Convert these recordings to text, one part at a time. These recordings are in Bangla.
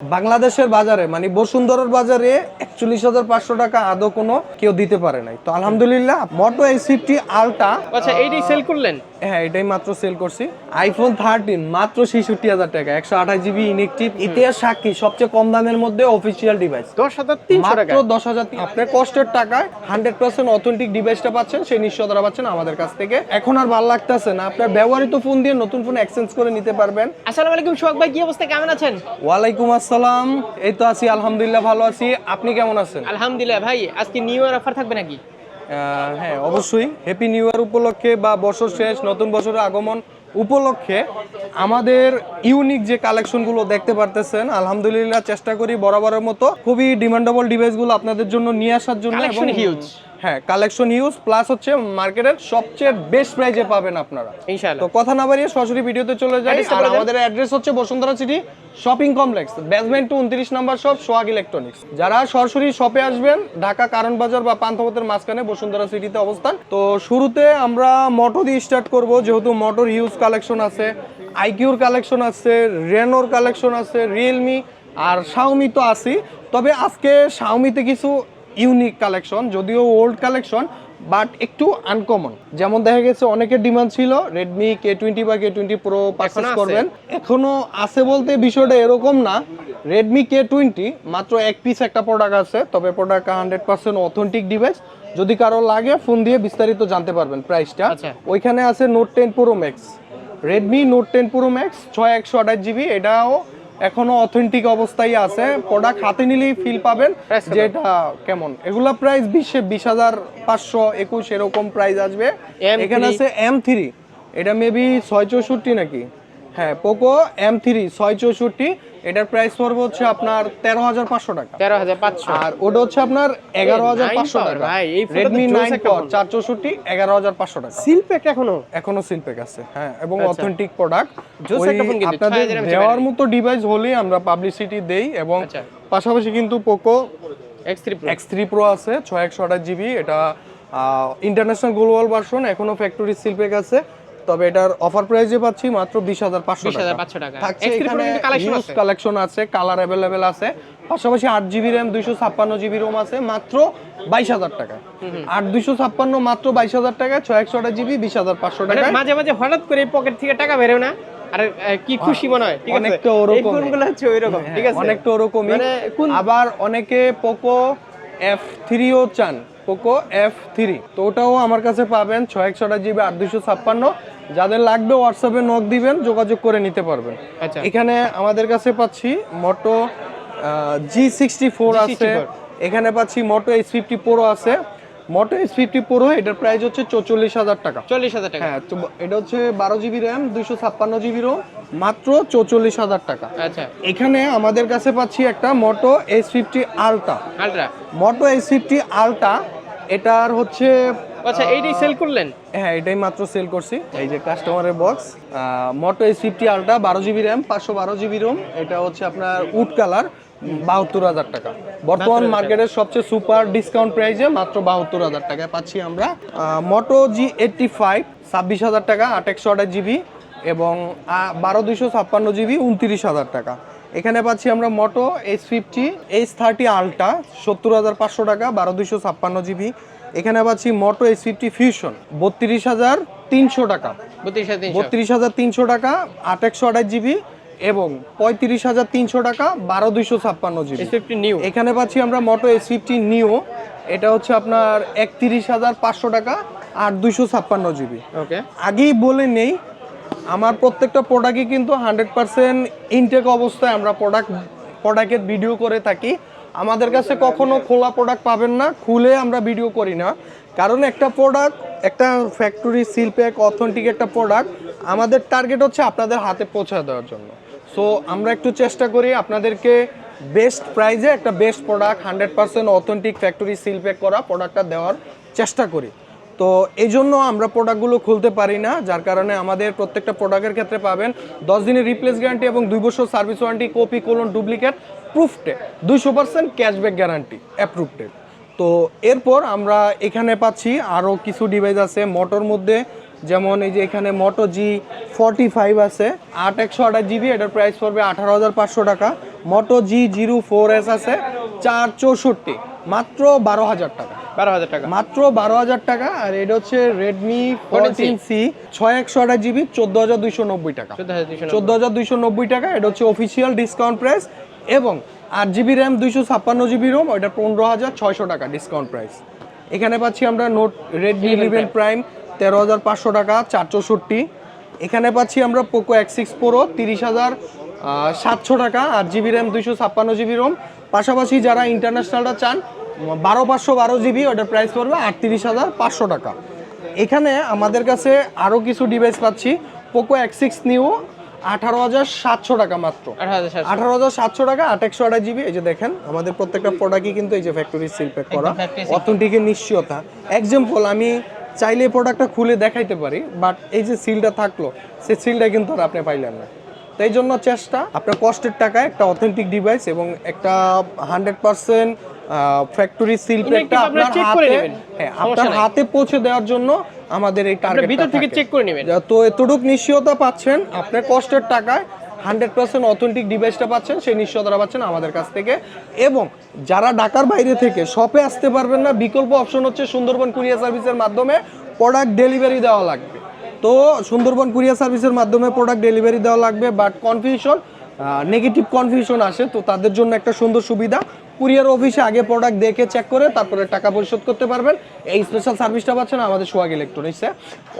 বাংলাদেশের বাজারে মানে বসুন্ধরার বাজারে একচল্লিশ হাজার পাঁচশো টাকা আদৌ কোনো কেউ দিতে পারে নাই। তো আলহামদুলিল্লাহ মোটো এই ফিফটি আলটা আচ্ছা এইটাই সেল করলেন? হ্যাঁ এটাই মাত্র সেল করছি। আইফোন থার্টিন মাত্র ছেষট্টি হাজার টাকা একশো আঠাশ জিবি ইনেকটিভ ইতিহাস সাক্ষী সবচেয়ে কম দামের মধ্যে অফিসিয়াল ডিভাইস দশ হাজার তিনশো টাকা মাত্র দশ হাজার আপনার কষ্টের টাকায় হান্ড্রেড পার্সেন্ট অথেন্টিক ডিভাইসটা পাচ্ছেন সেই নিশ্চয়তা পাচ্ছেন আমাদের কাছ থেকে। এখন আর ভালো লাগতেছে না। আপনার ব্যবহৃত ফোন দিয়ে নতুন ফোন এক্সচেঞ্জ করে নিতে পারবেন। আসসালামু আলাইকুম সোহাগ ভাই কি অবস্থা? কেমন আছেন? ওয়ালাইকুম আসসালাম। এই তো আছি আলহামদুলিল্লাহ ভালো আছি। আপনি কেমন আছেন? আলহামদুলিল্লাহ ভাই আজকে নিউ ইয়ার অফার থাকবে নাকি? হ্যাঁ অবশ্যই। হ্যাপি নিউ ইয়ার উপলক্ষে বা বছর শেষ নতুন বছরের আগমন উপলক্ষে আমাদের ইউনিক যে কালেকশনগুলো দেখতে পারতেছেন আলহামদুলিল্লাহ চেষ্টা করি বরাবরের মতো খুবই ডিমান্ডেবল ডিভাইসগুলো আপনাদের জন্য নিয়ে আসার জন্য এবং huge। হ্যাঁ কালেকশন ইউজ প্লাস হচ্ছে মার্কেটের সবচেয়ে বেস্ট প্রাইজে পাবেন আপনারা। তো কথা না বাড়িয়ে সরাসরি ভিডিওতে চলে যাই। আর আমাদের অ্যাড্রেস হচ্ছে Bashundhara city shopping complex basement two উনত্রিশ নাম্বার শপ সোহাগ ইলেকট্রনিক্স যারা সরাসরি শপে আসবেন ঢাকা কারণ বাজার বা পান্থপথের মাঝখানে বসুন্ধরা সিটিতে অবস্থান। তো শুরুতে আমরা মোটো দিয়ে স্টার্ট করব যেহেতু মোটর হিউজ কালেকশন আছে আইকিউর কালেকশন আছে রেনোর কালেকশন আছে রিয়েলমি আর শাওমি তো আছি তবে আজকে শাওমিতে কিছু ইউনিক কালেকশন যদিও ওল্ড কালেকশন বাট একটু আনকমন যেমন দেখা গেছে অনেকের ডিমান্ড ছিল রেডমি কে টোয়েন্টি বা কে টোয়েন্টি প্রো পারচেস করবেন। এখনও আছে বলতে বিষয়টা এরকম না। রেডমি কে টোয়েন্টি মাত্র এক পিস একটা প্রোডাক্ট আছে তবে product hundred percent authentic device যদি কারও লাগে ফোন দিয়ে বিস্তারিত জানতে পারবেন প্রাইসটা আচ্ছা। ওইখানে আছে note ten pro max Redmi note ten pro max ছয় একশো আঠাশ জিবি এটাও এখনও অথেন্টিক অবস্থায় আছে। প্রোডাক্ট হাতে নিলেই ফিল পাবেন যেটা যে এটা কেমন? এগুলা প্রাইস বিশে বিশ হাজার পাঁচশো একুশ এরকম প্রাইস আসবে। M3 এখানে আছে এম থ্রি এটা মেবি ছয় চৌষট্টি নাকি? হ্যাঁ পোকো এম থ্রি ছয় চৌষট্টি এটার প্রাইস পড়বে হচ্ছে আপনার তেরো হাজার পাঁচশো টাকা। তেরো হাজার পাঁচশো। আর ওটা হচ্ছে আপনার এগারো হাজার পাঁচশো টাকা। রেডমি নাইন চার চৌষট্টি এগারো হাজার পাঁচশো টাকা। সিল এখনও? এখনও সিলপেক আছে হ্যাঁ এবং আচ্ছা। অথেন্টিক প্রোডাক্ট ফোন কিন্তু, আপনাদের দেওয়ার মতো ডিভাইস হলেই আমরা পাবলিসিটি দেই এবং আচ্ছা। পাশাপাশি কিন্তু Poco X three X three pro আছে ছয় একশো আঠাশ জিবি এটা ইন্টারন্যাশনাল গ্লোবাল ভার্সন এখনও ফ্যাক্টরি সিলপেক আছে। তবে এটার অফার প্রাইসে পাচ্ছি মাত্র বিশ হাজার পাঁচশো টাকা। থাকছে এখানে কালেকশন আছে। কালার অ্যাভেলেবেল আছে। পাশাপাশি আট জিবি র্যাম দুইশো ছাপ্পান্ন জিবি রোম আছে মাত্র বাইশ হাজার টাকা। আট দুইশো ছাপ্পান্ন মাত্র বাইশ হাজার টাকা ছয় একশো জিবি বিশ হাজার পাঁচশো মানে টাকা মাঝে মাঝে হঠাৎ করে পকেট থেকে টাকা বেরো না? আর কি খুশি মনে হয় ঠিক আছে? অনেকটা হচ্ছে ওইরকম ঠিক আছে? অনেকটা ওরকমই। মানে আবার অনেকে পোকো এফ থ্রিও চান পোকো এফ থ্রি তো ওটাও আমার কাছে পাবেন ছয় একশো জিবি আট দুইশো ছাপ্পান্ন। যাদের লাগবে হোয়াটসঅ্যাপে নক দিবেন যোগাযোগ করে নিতে পারবেন। আচ্ছা। এখানে আমাদের কাছে পাচ্ছি মোটো জি সিক্সটি ফোর আছে। এখানে পাচ্ছি মোটো এইচ ফিফটি প্রো আছে। মোটো এইচ ফিফটি প্রো এটার প্রাইস হচ্ছে চৌচল্লিশ হাজার টাকা। চল্লিশ হাজার টাকা। হ্যাঁ এটা হচ্ছে বারো জিবি র্যাম দুইশো ছাপ্পান্ন জিবি রোম মাত্র চৌচল্লিশ হাজার টাকা। আচ্ছা। এখানে আমাদের কাছে পাচ্ছি একটা Moto H fifty ultra ultra Moto H fifty ultra এটার হচ্ছে আচ্ছা এইটাই সেল করলেন? হ্যাঁ এটাই মাত্র সেল করছি। এই যে কাস্টমারের বক্স মোটো এইচ ফিফটি আলটা বারো জিবি র্যাম পাঁচশো বারো জিবি রোম এটা হচ্ছে আপনার উড কালার বাহাত্তর হাজার টাকা। বর্তমান মার্কেটের সবচেয়ে সুপার ডিসকাউন্ট প্রাইসে মাত্র বাহাত্তর হাজার টাকায় পাচ্ছি আমরা। মোটো জি এইটটি ফাইভ ছাব্বিশ হাজার টাকা আট একশো আঠাশ জিবি এবং বারো দুইশো ছাপ্পান্ন জিবি উনত্রিশ হাজার টাকা। এখানে পাচ্ছি আমরা Moto H fifty H thirty ultra সত্তর হাজার পাঁচশো টাকা বারো দুইশো ছাপ্পান্ন জিবি এখানে পাচ্ছি মোটো এইচ ফিফটি ফিউশন বত্রিশ হাজার তিনশো টাকা। বত্রিশ হাজার তিনশো। টাকা আট একশো আঠাশ জিবি এবং পঁয়ত্রিশ হাজার তিনশো টাকা বারো দুইশো ছাপ্পান্ন জিবি। এস ফিফটি নিউ এখানে পাচ্ছি আমরা মোটো এস ফিফটি নিউ এটা হচ্ছে আপনার একত্রিশ হাজার পাঁচশো টাকা আর দুইশো ছাপ্পান্ন জিবি। ওকে আগেই বলে নেই আমার প্রত্যেকটা প্রোডাক্টই কিন্তু হান্ড্রেড পার্সেন্ট ইনটেক অবস্থায় আমরা প্রোডাক্ট প্রোডাক্টের ভিডিও করে থাকি। আমাদের কাছে কখনো খোলা প্রোডাক্ট পাবেন না, খুলে আমরা ভিডিও করি না। কারণ একটা প্রোডাক্ট একটা ফ্যাক্টরি সিল প্যাক অথেন্টিক একটা প্রোডাক্ট আমাদের টার্গেট হচ্ছে আপনাদের হাতে পৌঁছে দেওয়ার জন্য। সো আমরা একটু চেষ্টা করি আপনাদেরকে বেস্ট প্রাইজে একটা best product hundred percent authentic factory pack করা প্রোডাক্টটা দেওয়ার চেষ্টা করি। তো, এই জন্য আমরা প্রোডাক্টগুলো খুলতে পারি না, যার কারণে আমাদের প্রত্যেকটা প্রোডাক্টের ক্ষেত্রে পাবেন দশ দিনের রিপ্লেস গ্যারান্টি এবং দুই বছর service warranty copy clone duplicate প্রুফটে দুইশো পার্সেন্ট ক্যাশব্যাক গ্যারান্টি অ্যাপ্রুভডেড তো এরপর আমরা এখানে পাচ্ছি আরও কিছু ডিভাইস আছে মোটর মধ্যে। যেমন এই যে এখানে মোটো জি ফর্টি ফাইভ আছে আট একশো আঠাশ জিবি এটার প্রাইস পড়বে আঠারো হাজার পাঁচশো টাকা। Moto G zero four S আছে চার চৌষট্টি মাত্র বারো হাজার টাকা। বারো হাজার টাকা। মাত্র বারো হাজার টাকা আর এটা হচ্ছে রেডমি ফোরটিন সি ছয় একশো আঠাশ জিবি চোদ্দ হাজার দুইশো নব্বই টাকা। চোদ্দ হাজার দুইশো নব্বই। টাকা এটা হচ্ছে অফিসিয়াল ডিসকাউন্ট প্রাইস এবং আট জিবি র্যাম দুইশো ছাপ্পান্ন জিবি রোম ওইটা পনেরো হাজার ছয়শো টাকা ডিসকাউন্ট প্রাইস এখানে পাচ্ছি আমরা নোট রেডমি ইলেভেন প্রাইম তেরো হাজার পাঁচশো টাকা চার চৌষট্টি এখানে পাচ্ছি আমরা পোকো এক্স সিক্স প্রো তিরিশ হাজার সাতশো টাকা আট জিবি র্যাম দুইশো ছাপ্পান্ন জিবি রোম পাশাপাশি যারা ইন্টারন্যাশনালটা চান বারো পাঁচশো বারো জিবি ওটার প্রাইস পড়বে আটত্রিশ হাজার পাঁচশো টাকা। এখানে আমাদের কাছে আরও কিছু ডিভাইস পাচ্ছি পোকো এক্স সিক্স নিউ আঠারো হাজার সাতশো টাকা মাত্র। আঠারো হাজার সাতশো। টাকা আট একশো আঠাশ জিবি এই যে দেখেন আমাদের প্রত্যেকটা প্রোডাক্টই কিন্তু এই যে ফ্যাক্টরি সিল প্যাক করা। অথেন্টিকের নিশ্চয়তা। এক্সাম্পল আমি চাইলে প্রোডাক্টটা খুলে দেখাইতে পারি বাট এই যে সিলটা থাকল সেই সিলটা কিন্তু আর আপনি পাইলেন না। তো এই জন্য চেষ্টা আপনার কষ্টের টাকায় একটা অথেন্টিক ডিভাইস এবং একটা হান্ড্রেড পার্সেন্ট ফ্যাক্টরি সিল প্যাকটা আপনার হাতে হ্যাঁ আপনার হাতে পৌঁছে দেওয়ার জন্য আমাদের এই টার্গেট ভিতর থেকে চেক করে নেবেন। তো এতটুক নিশ্চয়তা পাচ্ছেন আপনার কষ্টের টাকায় হান্ড্রেড পার্সেন্ট অথেন্টিক ডিভাইসটা পাচ্ছেন সেই নিশ্চয়তাটা পাচ্ছেন আমাদের কাছ থেকে। এবং যারা ঢাকার বাইরে থেকে শপে আসতে পারবেন না বিকল্প অপশন হচ্ছে সুন্দরবন কুরিয়ার সার্ভিসের মাধ্যমে প্রোডাক্ট ডেলিভারি দেওয়া লাগবে। তো সুন্দরবন কুরিয়ার সার্ভিসের মাধ্যমে প্রোডাক্ট ডেলিভারি দেওয়া লাগবে বাট কনফিউশন নেগেটিভ কনফিউশন আসে তো তাদের জন্য একটা সুন্দর সুবিধা। কুরিয়ার অফিসে আগে প্রোডাক্ট দেখে চেক করে তারপরে টাকা পরিশোধ করতে পারবেন। এই স্পেশাল সার্ভিসটা পাচ্ছেন আমাদের সোহাগ ইলেকট্রনিক্সে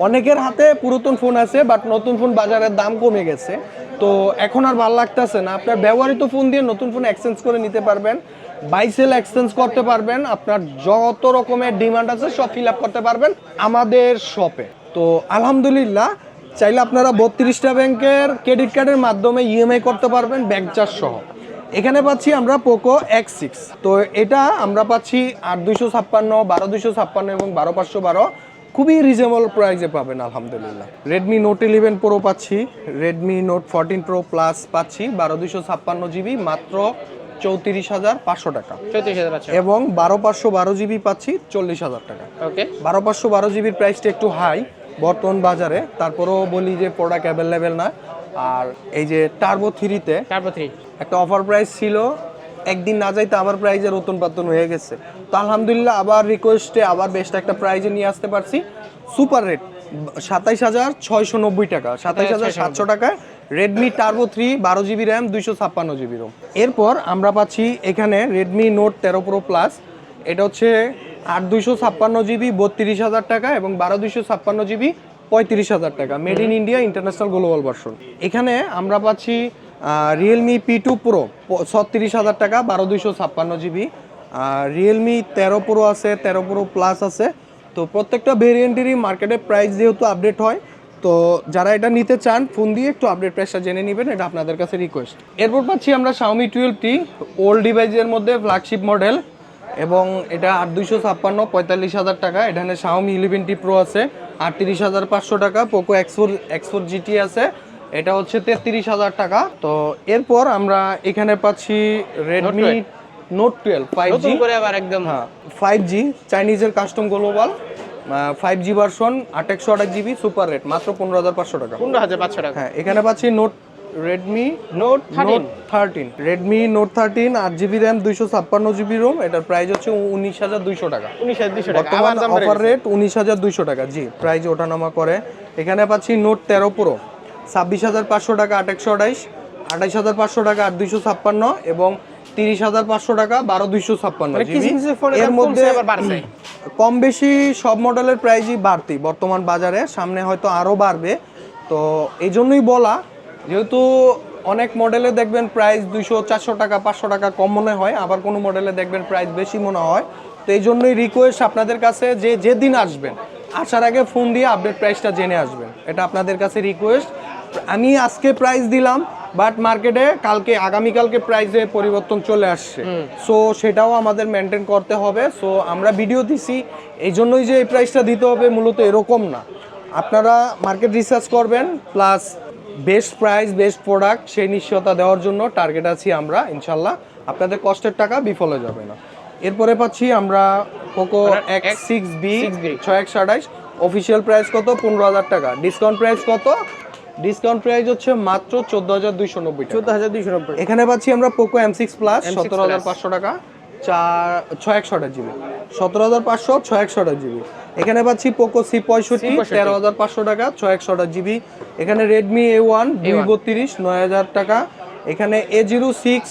অনেকের হাতে পুরাতন ফোন আছে বাট নতুন ফোন বাজারের দাম কমে গেছে। তো এখন আর ভালো লাগতেছে না। আপনার ব্যবহৃত ফোন দিয়ে নতুন ফোন এক্সচেঞ্জ করে নিতে পারবেন। বাইসেল এক্সচেঞ্জ করতে পারবেন। আপনার যত রকমের ডিমান্ড আছে, সব ফিল আপ করতে পারবেন আমাদের শপে তো আলহামদুলিল্লাহ, চাইলে আপনারা বত্রিশটা ব্যাংকের ক্রেডিট কার্ডের মাধ্যমে ইএমআই করতে পারবেন ব্যাংক চার্জ সহ। এখানে পাচ্ছি আমরা পোকো এক্স সিক্স তো এটা আমরা পাচ্ছি আট দুইশো ছাপ্পান্ন বারো দুইশো ছাপ্পান্ন এবং বারো পাঁচশো বারো। খুবই রিজনেবল প্রাইসে পাবেন আলহামদুলিল্লাহ। রেডমি নোট ইলেভেন প্রো পাচ্ছি Redmi note fourteen pro plus পাচ্ছি বারো দুইশো ছাপ্পান্ন জিবি মাত্র চৌত্রিশ হাজার পাঁচশো টাকা। পাঁচশো এবং বারো পাঁচশো বারো জিবি পাচ্ছি চল্লিশ হাজার টাকা। ওকে বারো পাঁচশো বারো জিবির প্রাইসটা একটু হাই বর্তমান বাজারে। তারপরেও বলি যে প্রোডাক্ট অ্যাভেলেবেল না। আর এই যে টার্বো থ্রিতে তারপর থ্রি একটা অফার প্রাইস ছিল একদিন না যাইতে আবার প্রাইজের রতন পাতন হয়ে গেছে। তো আলহামদুলিল্লাহ আবার রিকোয়েস্টে আবার বেস্ট একটা প্রাইজে নিয়ে আসতে পারছি। সুপার রেট সাতাইশ হাজার ছয়শো নব্বই টাকা সাতাইশ হাজার সাতশো টাকায় রেডমি টার্বো থ্রি বারো জিবি র্যাম দুইশো ছাপ্পান্ন জিবি রোম এরপর আমরা পাচ্ছি এখানে রেডমি নোট তেরো প্রো প্লাস এটা হচ্ছে আট দুইশো ছাপ্পান্ন জিবি বত্রিশ হাজার টাকা এবং বারো দুইশো ছাপ্পান্ন জিবি পঁয়ত্রিশ হাজার টাকা। Made in India international global version এখানে আমরা পাচ্ছি রিয়েলমি পি টু প্রো ছত্রিশ হাজার টাকা, বারো দুইশো ছাপ্পান্ন জিবি আর রিয়েলমি তেরো প্রো আছে, তেরো প্রো প্লাস আছে। তো প্রত্যেকটা ভেরিয়েন্টেরই মার্কেটে প্রাইস যেহেতু আপডেট হয়, তো যারা এটা নিতে চান ফোন দিয়ে একটু আপডেট প্রাইসটা জেনে নেবেন, এটা আপনাদের কাছে রিকোয়েস্ট এরপর পাচ্ছি আমরা শাওমি টুয়েলভটি ওল্ড ডিভাইসের মধ্যে ফ্ল্যাগশিপ মডেল এবং এটা আট দুইশো ছাপ্পান্ন, পঁয়তাল্লিশ হাজার টাকা। এখানে শাওমি ইলেভেনটি প্রো আছে, আটত্রিশ হাজার পাঁচশো টাকা। পোকো এক্সফোর এক্সফোর জিটি আছে। এটা হচ্ছে তেত্রিশ হাজার টাকা। তো এরপর আমরা এখানে পাচ্ছি Redmi note twelve five G করে আবার একদম। হ্যাঁ five G চাইনিজের custom global five G version আট একশো আঠাশ জিবি সুপার রেট মাত্র পনেরো হাজার পাঁচশো টাকা। পনেরো হাজার পাঁচশো টাকা। হ্যাঁ এখানে পাচ্ছি note Redmi note note thirteen Redmi note thirteen আট জিবি র্যাম দুইশো ছাপ্পান্ন জিবি রোম এটার প্রাইস হচ্ছে উনিশ হাজার দুইশো টাকা। উনিশ হাজার দুশো টাকা। অফার রেট উনিশ হাজার দুইশো টাকা। জি প্রাইস ওঠানামা করে। এখানে পাচ্ছি নোট তেরো প্রো ছাব্বিশ হাজার পাঁচশো টাকা আট একশো আঠাইশ আঠাইশ হাজার পাঁচশো টাকা আট দুইশো ছাপ্পান্ন এবং তিরিশ হাজার পাঁচশো টাকা বারো দুইশো ছাপ্পান্ন মানে এর মধ্যে। কম বেশি সব মডেলের প্রাইসই বাড়তি বর্তমান বাজারে সামনে হয়তো আরও বাড়বে। তো এই জন্যই বলা যেহেতু অনেক মডেলে দেখবেন প্রাইস দুইশো চারশো টাকা পাঁচশো টাকা কম মনে হয় আবার কোনো মডেলে দেখবেন প্রাইস বেশি মনে হয়। তো এই জন্যই রিকোয়েস্ট আপনাদের কাছে যে যেদিন আসবেন আসার আগে ফোন দিয়ে আপডেট প্রাইসটা জেনে আসবেন। এটা আপনাদের কাছে রিকোয়েস্ট আমি আজকে প্রাইস দিলাম বাট মার্কেটে কালকে আগামীকালকে প্রাইসে পরিবর্তন চলে আসছে। সো সেটাও আমাদের মেনটেন করতে হবে। সো আমরা ভিডিও দিছি এই জন্যই যে এই প্রাইসটা দিতে হবে মূলত এরকম না। আপনারা মার্কেট রিসার্চ করবেন plus best price best product সেই নিশ্চয়তা দেওয়ার জন্য টার্গেট আছি আমরা ইনশাল্লাহ। আপনাদের কষ্টের টাকা বিফলে যাবে না। এরপরে পাচ্ছি আমরা পোকো এক্স সিক্স বি ছয় একশো আঠাইশ অফিসিয়াল প্রাইস কত? পনেরো হাজার টাকা। ডিসকাউন্ট প্রাইস কত? ডিসকাউন্ট প্রাইস হচ্ছে মাত্র চোদ্দ হাজার দুইশো নব্বই টাকা। চোদ্দ হাজার দুইশো নব্বই। এখানে পাচ্ছি আমরা প্লাস M6 সতেরো হাজার পাঁচশো টাকা চার ছয় একশো আঠাশ জিবি। সতেরো হাজার পাঁচশো ছয় একশো আঠাশ জিবি। এখানে পাচ্ছি পোকো সি পঁয়ষট্টি C65 তেরো হাজার পাঁচশো টাকা ছয় জিবি। এখানে রেডমি এ ওয়ান দুই বত্রিশ নয় হাজার টাকা। এখানে এ জিরো সিক্স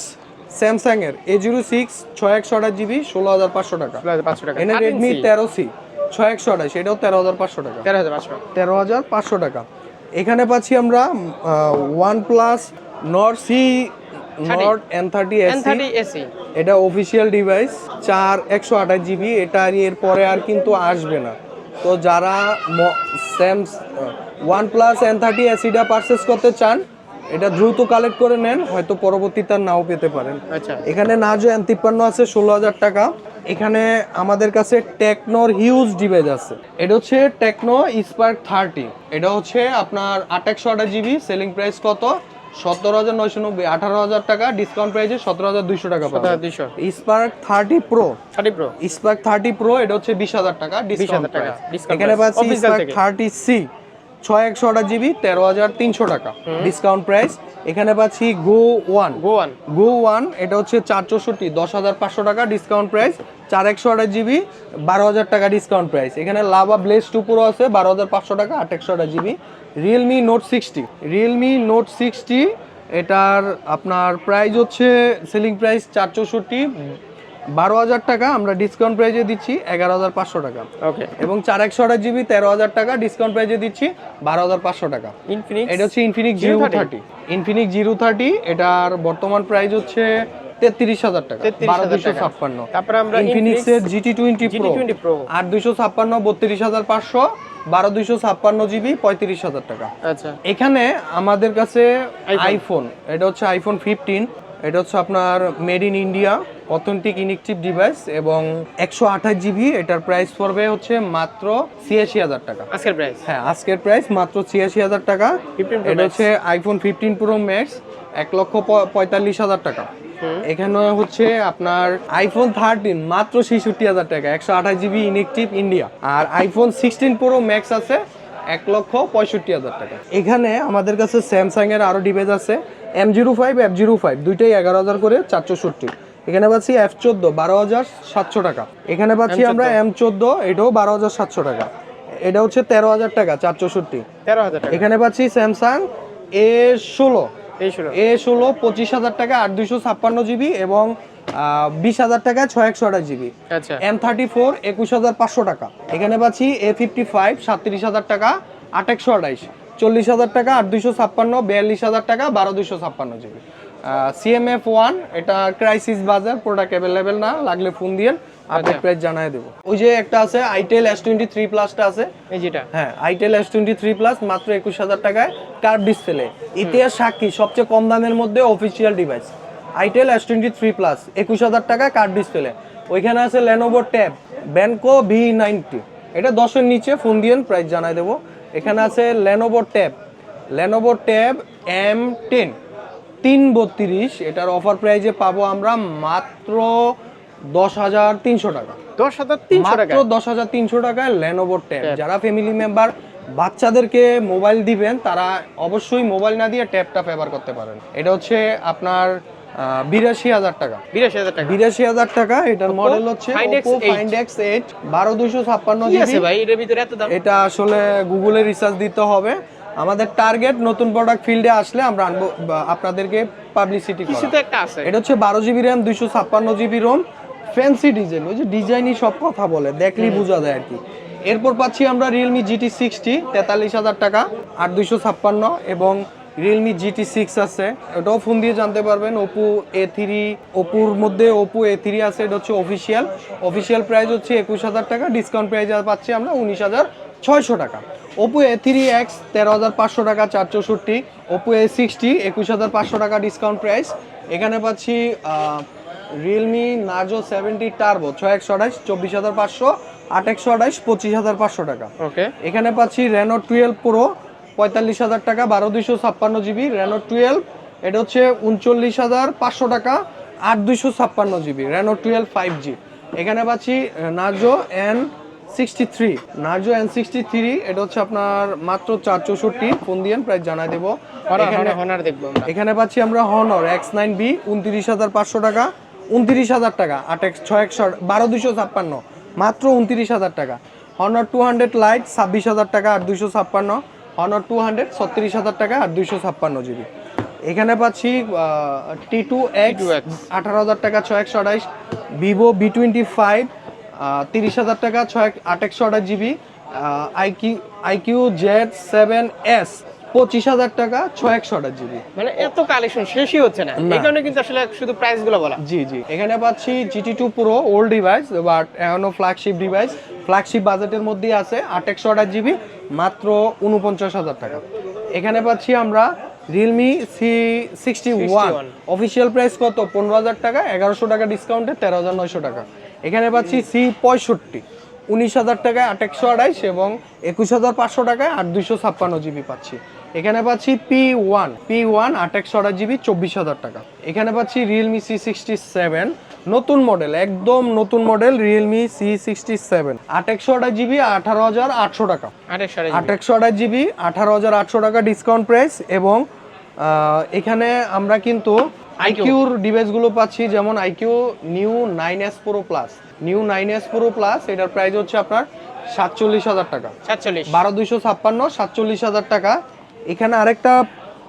স্যামসাং এর এ জিরো সিক্স ছয় জিবি ষোলো হাজার পাঁচশো টাকা। টাকা। এখানে রেডমি তেরো সি ছয় একশো আঠাশ এটাও তেরো হাজার পাঁচশো টাকা। তেরো হাজার পাঁচশো টাকা। এখানে পাচ্ছি আমরা OnePlus Nord C Nord N thirty SE এটা অফিসিয়াল ডিভাইস চার একশো আঠাশ জিবি এটা আর এর পরে আর কিন্তু আসবে না। তো যারা স্যামস ওয়ান প্লাস এন থার্টি এসিটা পারচেস করতে চান এটা দ্রুত কালেক্ট করে নেন হয়তো পরবর্তীতে নাও পেতে পারেন। আচ্ছা। এখানে নাজো এন তিপ্পান্ন আছে ষোলো হাজার টাকা। এখানে আমাদের কাছে টেকনোর হিউজ ডিভাইস আছে। এটা হচ্ছে টেকনো স্পার্ক থার্টি। এটা হচ্ছে আপনার আঠাশশো আঠাশ জিবি সেলিং প্রাইস কত? সতেরো হাজার নয়শো নব্বই আঠারো হাজার টাকা ডিসকাউন্ট প্রাইসে সতেরো হাজার দুইশো টাকা দুইশো। Spark thirty pro. Thirty pro. Spark thirty pro এটা হচ্ছে বিশ হাজার টাকা ডিসকাউন্ট টাকা, এখানে পাচ্ছি স্পার্ক থার্টি সি। ছয় একশো আঠাশ জিবি তেরো হাজার তিনশো টাকা। ডিসকাউন্ট প্রাইস এখানে পাচ্ছি go one go one go one এটা হচ্ছে চার চৌষট্টি দশ হাজার পাঁচশো টাকা ডিসকাউন্ট প্রাইস চার একশো আঠাশ জিবি বারো হাজার টাকা ডিসকাউন্ট প্রাইস এখানে লাভা ব্লেস টু পুরো আছে বারো হাজার পাঁচশো টাকা আট একশো আঠাশ GB. Realme note sixty Realme note sixty এটার আপনার প্রাইস হচ্ছে সেলিং প্রাইস চার চৌষট্টি বারো হাজার টাকা আমরা ডিসকাউন্ট প্রাইজে দিচ্ছি এগারো হাজার পাঁচশো টাকা। ওকে এবং চার একশো আঠাশ জিবি তেরো হাজার টাকা ডিসকাউন্ট প্রাইজে দিচ্ছি বারো হাজার পাঁচশো টাকা। ইনফিনিক্স এটা হচ্ছে Infinix zero thirty Infinix zero thirty এটার বর্তমান প্রাইস হচ্ছে তেত্রিশ হাজার টাকা বারো দুশো ছাপ্পান্ন। তারপরে আমরা ইনফিনিক্স এর GT twenty pro GT20 Pro আট দুশো ছাপ্পান্ন বত্রিশ হাজার পাঁচশো বারো দুশো ছাপ্পান্ন জিবি পঁয়ত্রিশ হাজার টাকা। আচ্ছা। এখানে আমাদের কাছে আইফোন এটা হচ্ছে আইফোন ফিফটিন এটা হচ্ছে আপনার made in India authentic inactive device এবং একশো আঠাশ জিবি এটার প্রাইস পড়বে হচ্ছে মাত্র ছিয়াশি হাজার টাকা। আজকের প্রাইস হ্যাঁ আজকের প্রাইস মাত্র ছিয়াশি হাজার টাকা। এটা হচ্ছে আইফোন ফিফটিন প্রো ম্যাক্স এক লক্ষ পঁয়তাল্লিশ হাজার টাকা। এখানে হচ্ছে আপনার আইফোন থার্টিন মাত্র ছেষট্টি হাজার টাকা একশো আঠাশ জিবি ইনেকটিভ ইন্ডিয়া আর আইফোন সিক্সটিন প্রো ম্যাক্স আছে এক লক্ষ পঁয়ষট্টি হাজার টাকা। এখানে আমাদের কাছে স্যামসাং এর আরও ডিভাইস আছে M zero five F zero five দুইটাই এগারো হাজার করে চারশোষট্টি এখানে পাচ্ছি এফ চোদ্দ বারো হাজার সাতশো টাকা। এখানে পাচ্ছি আমরা এম চোদ্দ এটাও বারো হাজার সাতশো টাকা। এটা হচ্ছে তেরো হাজার টাকা চার চৌষট্টি তেরো হাজার এখানে পাচ্ছি স্যামসাং এ ষোলো। এ ষোলো পঁচিশ হাজার টাকা আট দুইশো ছাপ্পান্ন জিবি এবং বিশ হাজার টাকা ছয় একশো আঠাশ জিবি। আচ্ছা। এম থার্টি ফোর একুশ হাজার পাঁচশো টাকা। এখানে পাচ্ছি এ ফিফটি ফাইভ সাতত্রিশ হাজার টাকা আট একশো আঠাইশ চল্লিশ হাজার টাকা আট দুইশো ছাপ্পান্ন বিয়াল্লিশ হাজার টাকা বারো দুইশো ছাপ্পান্ন জিবি। সিএমএফ ওয়ান এটা ক্রাইসিস বাজার প্রোডাক্ট অ্যাভেলেবেল না লাগলে ফোন দিয়ে আপডেট প্রাইস জানাই দেবো। ওই যে একটা আছে আইটেল এস টোয়েন্টি থ্রি প্লাসটা আছে। এই যেটা? হ্যাঁ itel S twenty three plus মাত্র একুশ হাজার টাকায় কার্ভ ডিসপ্লে ইতিহাস সাক্ষী সবচেয়ে কম দামের মধ্যে official device itel S twenty three plus একুশ হাজার টাকা কার্ড ডিসপ্লে ওইখানে আছে লেনোভো ট্যাব ব্যানকো ভি নাইনটি এটা দশের নিচে ফোন দিয়ে প্রাইস জানাই দেবো। এখানে আছে Lenovo tab Lenovo tab M ten তিন বত্রিশ এটার অফার প্রাইজে পাবো আমরা মাত্র দশ হাজার তিনশো টাকা। দশ হাজার তিনশো টাকা? মাত্র দশ হাজার তিনশো টাকায় লেনোভো ট্যাব যারা ফ্যামিলি মেম্বার বাচ্চাদেরকে মোবাইল দিবেন তারা অবশ্যই মোবাইল না দিয়ে ট্যাবটা ব্যবহার করতে পারেন। এটা হচ্ছে আপনার বিরাশি হাজার টাকা। বিরাশি হাজার টাকা। বিরাশি হাজার টাকা এটার মডেল হচ্ছে eight। Find X এইট বারো দুইশো ছাপ্পান্ন জিবি ভাই? এটার ভিতরে এত দাম? এটা আসলে গুগলে রিসার্চ দিতে হবে। আমাদের টার্গেট নতুন প্রোডাক্ট ফিল্ডে আসলে আমরা আনব আপনাদেরকে পাবলিসিটি কিছু তো একটা আছে। এটা হচ্ছে বারো জিবি র্যাম দুইশো ছাপ্পান্ন জিবি রোম ফ্যান্সি ডিজাইন ওই যে ডিজাইনই সব কথা বলে দেখলেই বোঝা যায় আর কি। এরপর পাচ্ছি আমরা রিয়েলমি জিটি সিক্সটি তেতাল্লিশ হাজার টাকা আর দুইশো ছাপ্পান্ন এবং রিয়েলমি জিটি সিক্স আছে। এটাও ফোন দিয়ে জানতে পারবেন। ওপো এ থ্রি ওপোর মধ্যে ওপো এ থ্রি আছে এটা হচ্ছে অফিসিয়াল অফিসিয়াল প্রাইস হচ্ছে একুশ হাজার টাকা ডিসকাউন্ট প্রাইস পাচ্ছি আমরা উনিশ হাজার ছয়শো টাকা। ওপো এ থ্রি এক্স তেরো হাজার পাঁচশো টাকা চার চৌষট্টি। ওপো এ সিক্সটি একুশ হাজার পাঁচশো টাকা ডিসকাউন্ট প্রাইস এখানে পাচ্ছি রিয়েলমি নার্জো সেভেন্টি টার্বো ছয় একশো আঠাইশ চব্বিশ হাজার পাঁচশো আট একশো আঠাইশ পঁচিশ হাজার পাঁচশো টাকা। ওকে এখানে পাচ্ছি রেনো টুয়েলভ প্রো পঁয়তাল্লিশ হাজার টাকা বারো দুইশো ছাপ্পান্ন জিবি রেনো টুয়েলভ এটা হচ্ছে উনচল্লিশ হাজার পাঁচশো টাকা আট দুইশো ছাপ্পান্ন GB Reno twelve five G এখানে পাচ্ছি Narzo N sixty three Narzo N sixty three এটা হচ্ছে আপনার মাত্র চার চৌষট্টি ফোন দিয়ে প্রাইস জানাই দেবো। এখানে হনার দেখব এখানে পাচ্ছি আমরা হনর এক্স নাইন বি উনত্রিশ হাজার পাঁচশো টাকা উনত্রিশ হাজার টাকা আট এক্স ছয় একশো বারো দুশো ছাপ্পান্ন মাত্র উনত্রিশ হাজার টাকা। হনর টু হান্ড্রেড লাইট ছাব্বিশ হাজার টাকা আট দুশো ছাপ্পান্ন। হনর টু হান্ড্রেড ছত্রিশ হাজার টাকা আর দুইশো ছাপ্পান্ন জিবি। এখানে পাচ্ছি টি টু এক্স আঠারো হাজার টাকা ছয় একশো আঠাইশ ভিভো বি টোয়েন্টি ফাইভ তিরিশ হাজার টাকা ছয় আট একশো আঠাশ GB iQOO iQOO Z seven S পঁচিশ হাজার টাকা ছয় একশো আঠাশ জিবি। মানে এত কালেকশন শেষই হচ্ছে না। এই কারণে কিন্তু আসলে শুধু প্রাইসগুলো বলা। জি জি। এখানে পাচ্ছি জিটি টু পুরো ওল্ড ডিভাইস বাট এখনও ফ্ল্যাগশিপ ডিভাইস ফ্ল্যাগশিপ বাজেটের মধ্যেই আছে আট একশো আঠাশ জিবি মাত্র উনপঞ্চাশ হাজার টাকা। এখানে পাচ্ছি আমরা Realme C sixty one official price কত? পনেরো হাজার টাকা এগারোশো টাকা ডিসকাউন্টে তেরো হাজার নয়শো টাকা। এখানে পাচ্ছি সি পঁয়ষট্টি। উনিশ হাজার টাকায় আট একশো আড়াইশ এবং একুশ হাজার পাঁচশো টাকায় আট দুইশো ছাপ্পান্ন জিবি পাচ্ছি। এখানে পাচ্ছি পি ওয়ান পি ওয়ান আট একশো আড়াই জিবি চব্বিশ হাজার টাকা। এখানে পাচ্ছি রিয়েলমি সি সিক্সটি সেভেন নতুন মডেল একদম নতুন model Realme C sixty seven আট একশো আড়াই জিবি আঠারো হাজার আটশো টাকা। আঠাশশো আট একশো আঠাশ জিবি আঠারো হাজার আটশো টাকা ডিসকাউন্ট প্রাইস এবং এখানে আমরা কিন্তু আইকিউর ডিভাইসগুলো পাচ্ছি যেমন iQOO Neo nine S pro plus Neo nine S pro plus এটার প্রাইস হচ্ছে আপনার সাতচল্লিশ হাজার টাকা। সাতচল্লিশ। বারো দুইশো ছাপ্পান্ন সাতচল্লিশ হাজার টাকা। এখানে আরেকটা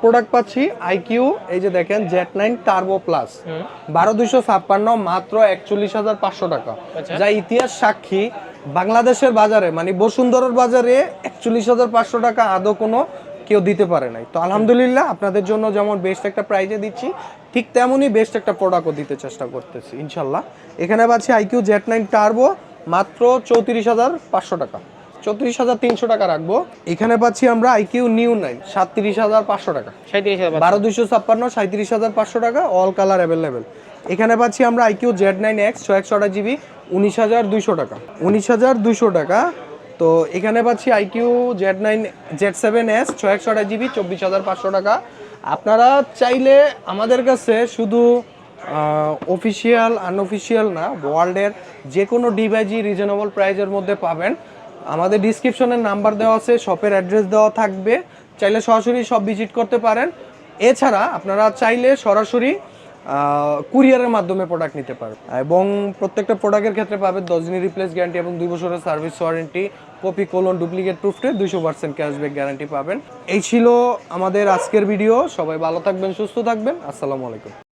প্রোডাক্ট পাচ্ছি আইকিউ এই যে দেখেন জেট নাইন টার্বো প্লাস বারো দুইশো ছাপ্পান্ন মাত্র একচল্লিশ হাজার পাঁচশো টাকা। আচ্ছা। যা ইতিহাস সাক্ষী বাংলাদেশের বাজারে মানে বসুন্ধরার বাজারে একচল্লিশ হাজার পাঁচশো টাকা আদৌ কোনো কেউ দিতে পারে নাই। তো আলহামদুলিল্লাহ আপনাদের জন্য যেমন বেস্ট একটা প্রাইজে দিচ্ছি ঠিক তেমনই বেস্ট একটা প্রোডাক্টও দিতে চেষ্টা করতেছি ইনশাল্লাহ। এখানে পাচ্ছি আইকিউ জেট নাইন টার্বো মাত্র চৌত্রিশ হাজার পাঁচশো টাকা। চৌত্রিশ হাজার তিনশো টাকা রাখব। এখানে পাচ্ছি আমরা আইকিউ নিউ নাইন সাতত্রিশ হাজার পাঁচশো টাকা। সাঁত্রিশ হাজার বারো দুইশো ছাপ্পান্ন সাঁত্রিশ হাজার পাঁচশো টাকা অল কালার অ্যাভেলেবেল এখানে পাচ্ছি আমরা আইকিউ জেড নাইন এক্স ছয় একশো আঠাশ জিবি উনিশ হাজার দুইশো টাকা। উনিশ হাজার দুইশো টাকা। তো এখানে পাচ্ছি iQOO Z nine Z seven S ছয় একশো আঠাশ জিবি চব্বিশ হাজার পাঁচশো টাকা। আপনারা চাইলে আমাদের কাছে শুধু অফিসিয়াল আনঅফিসিয়াল না ওয়ার্ল্ডের যে কোনো ডিভাইসই রিজনেবল প্রাইজের মধ্যে পাবেন। আমাদের ডিসক্রিপশনের নাম্বার দেওয়া আছে শপের অ্যাড্রেস দেওয়া থাকবে। চাইলে সরাসরি সব ভিজিট করতে পারেন। এছাড়া আপনারা চাইলে সরাসরি কুরিয়ারের মাধ্যমে প্রোডাক্ট নিতে পারেন এবং প্রত্যেকটা প্রোডাক্টের ক্ষেত্রে পাবেন দশ দিনের রিপ্লেস গ্যারান্টি এবং দুই বছরের service warranty copy clone duplicate প্রুফটে দুইশো পার্সেন্ট ক্যাশব্যাক গ্যারান্টি পাবেন। এই ছিল আমাদের আজকের ভিডিও সবাই ভালো থাকবেন, সুস্থ থাকবেন। আসসালামু আলাইকুম।